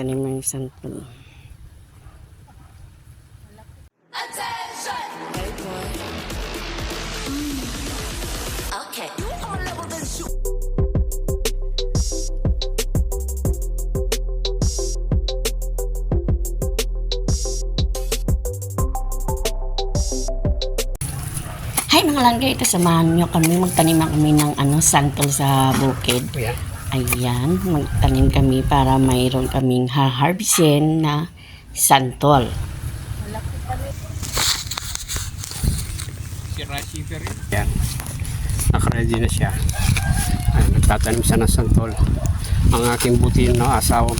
Tanim ng santol. Okay. You are level than shoot. Hi mga langga, ito samahan nyo kami. Magtanim kami ng ano, santol sa bukid. Ayan. Ayan, magtanim kami para mayroon kaming harvestin na santol. Si receiver yun. Yan. Nakaready na siya. Ay, nagtatanim siya ng santol. Ang aking butin na asawa,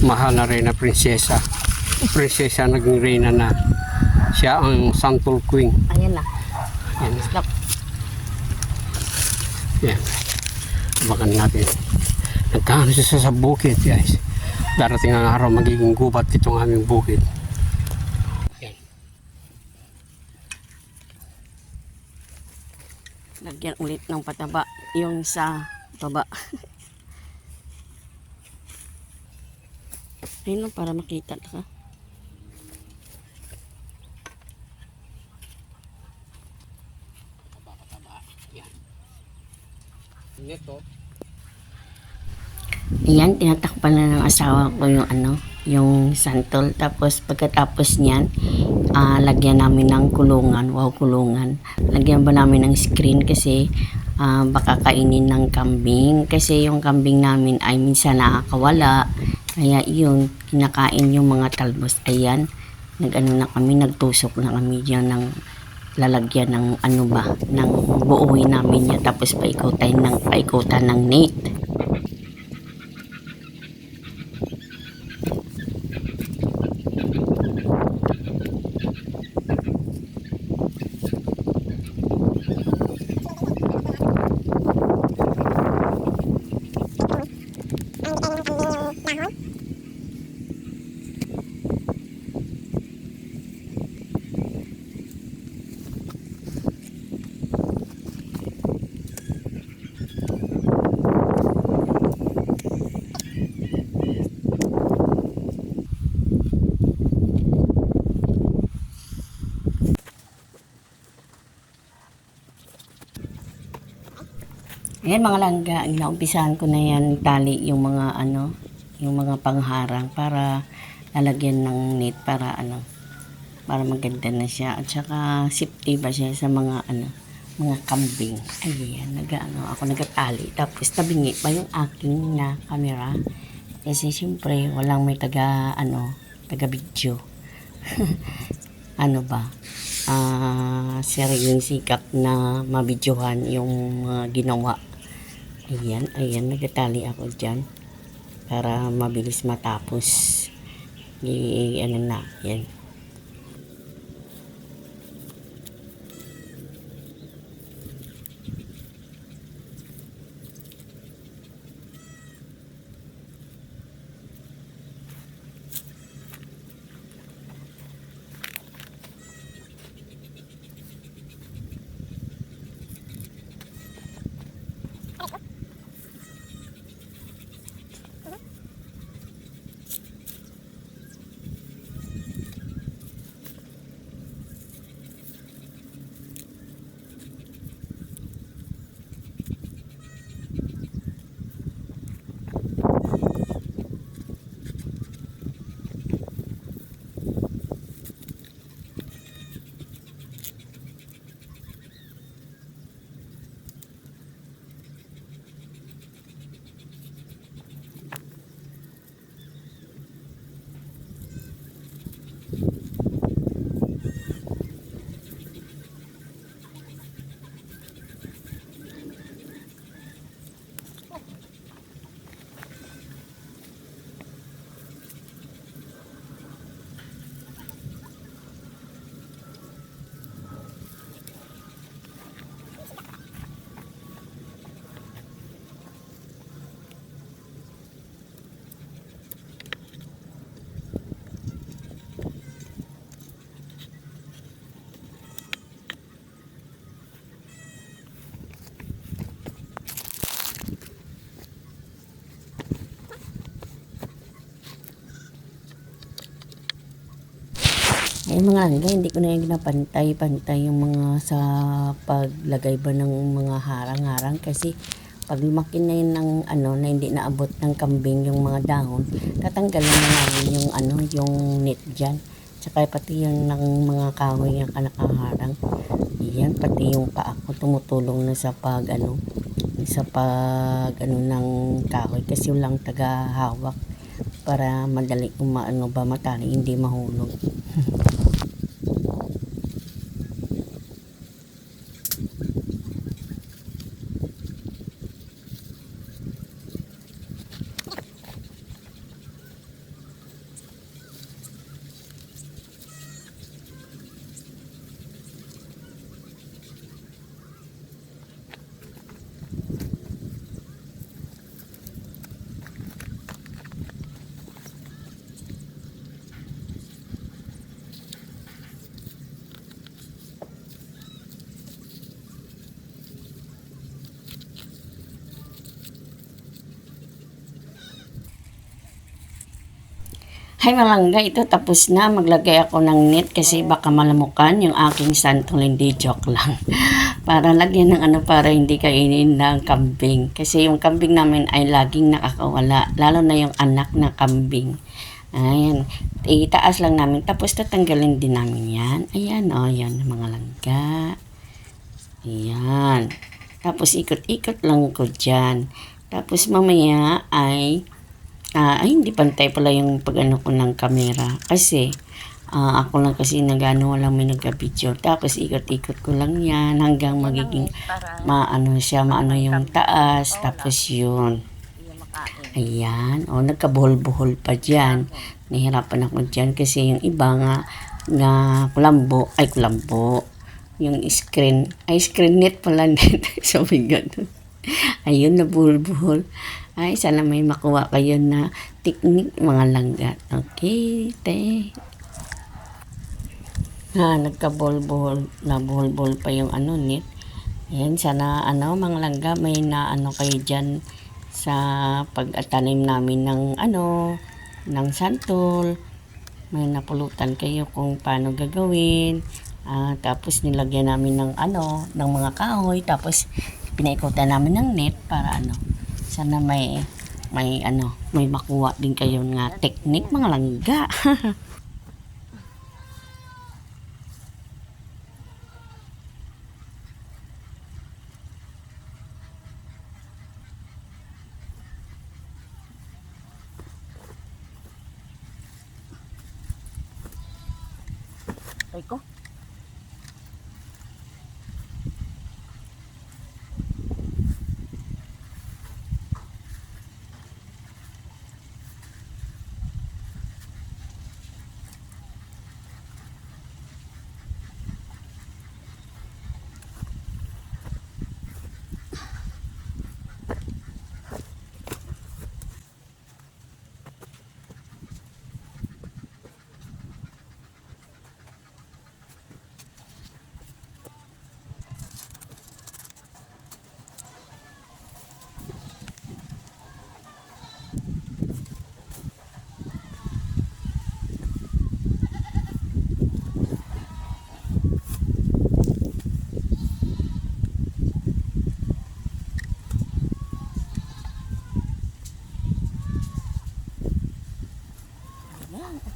mahal na rin na prinsesa. Prinsesa naging reyna na. Siya ang santol queen. Ayan na. Yan. Stop. Yan. Abakan natin. Nagkano siya sa bukid, guys. Darating ang araw, magiging gubat itong aming bukid. Yan. Lagyan ulit ng pataba. Yung sa baba. Ayun lang, para makita ka. Ito, Ayan, tinatakpan na ng asawa ko yung ano, yung santol. Tapos pagkatapos niyan, ah, lagyan namin ng kulungan. Wow, kulungan. Lagyan ba namin ng screen kasi ah, baka kainin ng kambing. Kasi yung kambing namin ay minsan nakakawala. Kaya yun, kinakain yung mga talbos. Ayan, nag-ano na kami, nagtusok na kami dyan ng lalagyan ng ano ba, ng buuin namin yan. Tapos paikutan ng, paikutan ng net. Ayan mga langga, inaumpisahan ko na yan tali yung mga ano, yung mga pangharang para lalagyan ng net para ano, para maganda na siya at saka safety ba siya sa mga ano, mga kambing. Ayan, nag-ano, ako nagatali. Tapos tabingi pa yung aking na camera. Kasi siyempre, walang may taga, ano, taga video. ano ba? Ah, sariling sikap na mabidyohan yung mga ginawa Ayan, ayan, nagtatali ako dyan para mabilis matapos. I, ano na, yan. Eh mga langga, hindi ko na yung ginapantay-pantay yung mga sa paglagay ba ng mga harang-harang kasi pag lumaki na yun ng ano na hindi naabot ng kambing yung mga dahon, tatanggalin na namin yung ano yung net dyan. Tsaka pati yung ng mga kahoy yung nakaharang. Yan, pati yung paa ko tumutulong na sa pag ano sa pag ano ng kahoy kasi lang taga hawak para madali kung maano ba matali hindi mahulog. Hay malangga, ito tapos na. Maglagay ako ng net kasi baka malamukan yung aking santol. Hindi joke lang. para lagyan ng ano para hindi kainin ng kambing. Kasi yung kambing namin ay laging nakakawala. Lalo na yung anak na kambing. Ayan. Itaas lang namin. Tapos tatanggalin din namin yan. Ayan o. Oh, yan mga langga. Ayan. Tapos ikot-ikot lang ko dyan. Tapos mamaya ay Ah, ay, hindi pantay pala yung pag-ano ko ng camera. Kasi, ah, ako lang kasi nagano walang may nagka-picture. Tapos, ikot-ikot ko lang yan hanggang magiging maano siya, maano yung taas. Tapos, yun. Ayan. O, nagkabuhol-buhol pa dyan. Nahirapan ako dyan kasi yung iba nga na kulambo, ay kulambo. Yung screen, ay screen net pala net. so, my God. Ayun, nabuhol-buhol. Ay, sana may makuha kayo na technique mga langga. Okay, te. Ha, nagka-bol-bol, na-bol-bol pa yung ano net. Ayan, sana ano, mga langga, may na ano kayo dyan sa pag-atanim namin ng ano, ng santol. May napulutan kayo kung paano gagawin. Ah, tapos nilagyan namin ng ano, ng mga kahoy. Tapos pinaikutan namin ng net para ano, sana may may ano, may makuha din kayo nga technique mga langga. Ay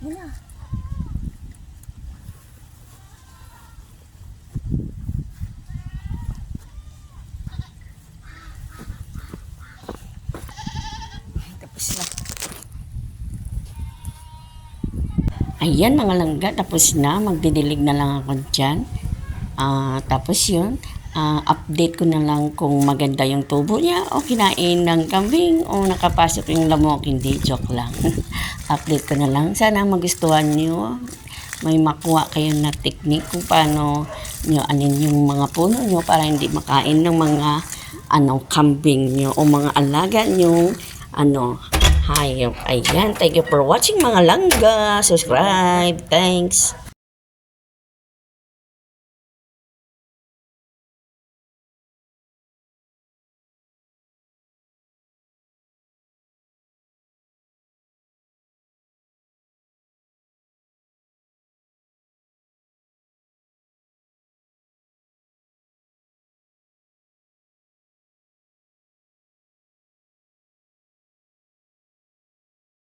okay na. Tapos na. Ayan mga langga, tapos na. Magdidilig na lang ako dyan. Ah, tapos yun, ah, update ko na lang kung maganda yung tubo niya o kinain ng kambing o nakapasok yung lamok. Hindi, joke lang. update ko na lang. Sana magustuhan nyo. May makuha kayo na technique kung paano nyo anin yung mga puno nyo para hindi makain ng mga ano, kambing nyo o mga alaga nyo ano, hayop. Ayan, thank you for watching mga langga. Subscribe. Thanks.